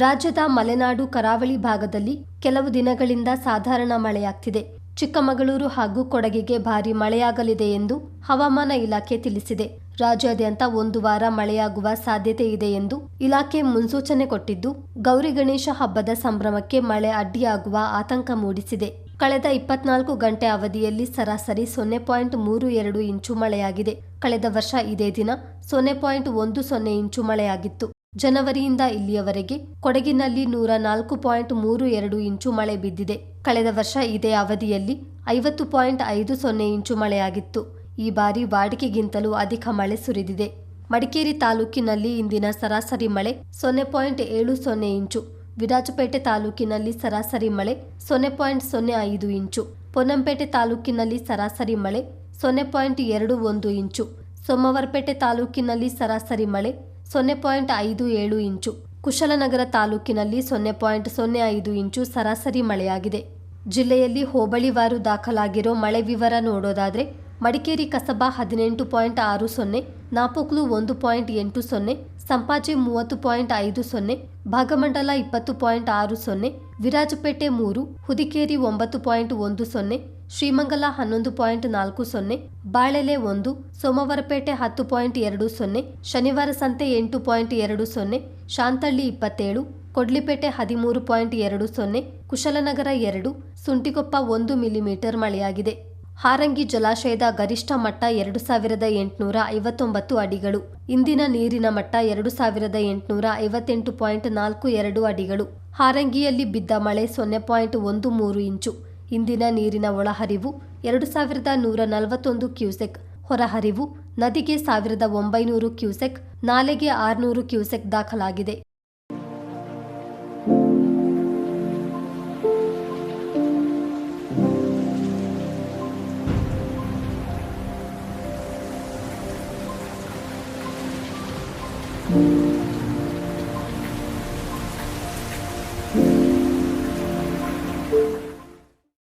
ರಾಜ್ಯದ ಮಲೆನಾಡು ಕರಾವಳಿ ಭಾಗದಲ್ಲಿ ಕೆಲವು ದಿನಗಳಿಂದ ಸಾಧಾರಣ ಮಳೆಯಾಗ್ತಿದೆ. ಚಿಕ್ಕಮಗಳೂರು ಹಾಗೂ ಕೊಡಗಿಗೆ ಭಾರೀ ಮಳೆಯಾಗಲಿದೆ ಎಂದು ಹವಾಮಾನ ಇಲಾಖೆ ತಿಳಿಸಿದೆ. ರಾಜ್ಯಾದ್ಯಂತ ಒಂದು ವಾರ ಮಳೆಯಾಗುವ ಸಾಧ್ಯತೆ ಇದೆ ಎಂದು ಇಲಾಖೆ ಮುನ್ಸೂಚನೆ ಕೊಟ್ಟಿದ್ದು, ಗೌರಿ ಗಣೇಶ ಹಬ್ಬದ ಸಂಭ್ರಮಕ್ಕೆ ಮಳೆ ಅಡ್ಡಿಯಾಗುವ ಆತಂಕ ಮೂಡಿಸಿದೆ. ಕಳೆದ ಇಪ್ಪತ್ನಾಲ್ಕು ಗಂಟೆ ಅವಧಿಯಲ್ಲಿ ಸರಾಸರಿ ಸೊನ್ನೆ ಪಾಯಿಂಟ್ ಮೂರು ಎರಡು ಇಂಚು ಮಳೆಯಾಗಿದೆ. ಕಳೆದ ವರ್ಷ ಇದೇ ದಿನ ಸೊನ್ನೆ ಪಾಯಿಂಟ್ ಒಂದು ಸೊನ್ನೆ ಇಂಚು ಮಳೆಯಾಗಿತ್ತು. ಜನವರಿಯಿಂದ ಇಲ್ಲಿಯವರೆಗೆ ಕೊಡಗಿನಲ್ಲಿ ನೂರ ನಾಲ್ಕು ಪಾಯಿಂಟ್ ಮೂರು ಎರಡು ಇಂಚು ಮಳೆ ಬಿದ್ದಿದೆ. ಕಳೆದ ವರ್ಷ ಇದೇ ಅವಧಿಯಲ್ಲಿ ಐವತ್ತು ಪಾಯಿಂಟ್ ಐದು ಸೊನ್ನೆ ಇಂಚು ಮಳೆಯಾಗಿತ್ತು. ಈ ಬಾರಿ ವಾಡಿಕೆಗಿಂತಲೂ ಅಧಿಕ ಮಳೆ ಸುರಿದಿದೆ. ಮಡಿಕೇರಿ ತಾಲೂಕಿನಲ್ಲಿ ಇಂದಿನ ಸರಾಸರಿ ಮಳೆ ಸೊನ್ನೆ ಪಾಯಿಂಟ್ ಏಳು ಸೊನ್ನೆ ಇಂಚು, ವಿರಾಜಪೇಟೆ ತಾಲೂಕಿನಲ್ಲಿ ಸರಾಸರಿ ಮಳೆ ಸೊನ್ನೆ ಪಾಯಿಂಟ್ ಸೊನ್ನೆ ಐದು ಇಂಚು, ಪೊನ್ನಂಪೇಟೆ ತಾಲೂಕಿನಲ್ಲಿ ಸರಾಸರಿ ಮಳೆ ಸೊನ್ನೆ ಪಾಯಿಂಟ್ ಎರಡು ಒಂದು ಇಂಚು, ಸೋಮವಾರಪೇಟೆ ತಾಲೂಕಿನಲ್ಲಿ ಸರಾಸರಿ ಮಳೆ ಸೊನ್ನೆ ಪಾಯಿಂಟ್ ಐದು ಏಳು ಇಂಚು. ಕುಶಲನಗರ ತಾಲೂಕಿನಲ್ಲಿ ಸೊನ್ನೆ ಪಾಯಿಂಟ್ ಸೊನ್ನೆ ಐದು ಇಂಚು ಸರಾಸರಿ ಮಳೆಯಾಗಿದೆ. ಜಿಲ್ಲೆಯಲ್ಲಿ ಹೋಬಳಿವಾರು ದಾಖಲಾಗಿರೋ ಮಳೆ ವಿವರ ನೋಡೋದಾದ್ರೆ ಮಡಿಕೇರಿ ಕಸಬಾ ಹದಿನೆಂಟು ಪಾಯಿಂಟ್ ಆರು ಸೊನ್ನೆ, ನಾಪೋಕ್ಲು ಒಂದು ಪಾಯಿಂಟ್ ಎಂಟು ಸೊನ್ನೆ, ಸಂಪಾಜೆ ಮೂವತ್ತು ಪಾಯಿಂಟ್ ಐದು ಸೊನ್ನೆ, ಭಾಗಮಂಡಲ ಇಪ್ಪತ್ತು ಪಾಯಿಂಟ್ ಆರು ಸೊನ್ನೆ, ವಿರಾಜಪೇಟೆ ಮೂರು, ಹುದಿಕೇರಿ ಒಂಬತ್ತು ಪಾಯಿಂಟ್ ಒಂದು ಸೊನ್ನೆ, ಶ್ರೀಮಂಗಲ ಹನ್ನೊಂದು ಪಾಯಿಂಟ್ ನಾಲ್ಕು ಸೊನ್ನೆ, ಬಾಳೆಲೆ ಒಂದು, ಸೋಮವಾರಪೇಟೆ ಹತ್ತು ಪಾಯಿಂಟ್ ಎರಡು ಸೊನ್ನೆ, ಶನಿವಾರ ಸಂತೆ ಎಂಟು ಪಾಯಿಂಟ್ ಎರಡು ಸೊನ್ನೆ, ಶಾಂತಳ್ಳಿ ಇಪ್ಪತ್ತೇಳು, ಕೊಡ್ಲಿಪೇಟೆ ಹದಿಮೂರು ಪಾಯಿಂಟ್ ಎರಡು ಸೊನ್ನೆ, ಕುಶಲನಗರ ಎರಡು, ಸುಂಟಿಕೊಪ್ಪ ಒಂದು ಮಿಲಿಮೀಟರ್ ಮಳೆಯಾಗಿದೆ. ಹಾರಂಗಿ ಜಲಾಶಯದ ಗರಿಷ್ಠ ಮಟ್ಟ ಎರಡು ಸಾವಿರದ ಎಂಟುನೂರ ಐವತ್ತೊಂಬತ್ತು ಅಡಿಗಳು. ಇಂದಿನ ನೀರಿನ ಮಟ್ಟ ಎರಡು ಸಾವಿರದ ಎಂಟುನೂರ ಐವತ್ತೆಂಟು ಪಾಯಿಂಟ್ ನಾಲ್ಕು ಎರಡು ಅಡಿಗಳು. ಹಾರಂಗಿಯಲ್ಲಿ ಬಿದ್ದ ಮಳೆ ಸೊನ್ನೆ ಪಾಯಿಂಟ್ ಒಂದು ಮೂರು ಇಂಚು. ಇಂದಿನ ನೀರಿನ ಒಳಹರಿವು ಎರಡು ಸಾವಿರದ ನೂರ ನಲವತ್ತೊಂದು ಕ್ಯೂಸೆಕ್. ಹೊರಹರಿವು ನದಿಗೆ ಸಾವಿರದ ಒಂಬೈನೂರು ಕ್ಯೂಸೆಕ್, ನಾಲೆಗೆ ಆರುನೂರು ಕ್ಯೂಸೆಕ್ ದಾಖಲಾಗಿದೆ.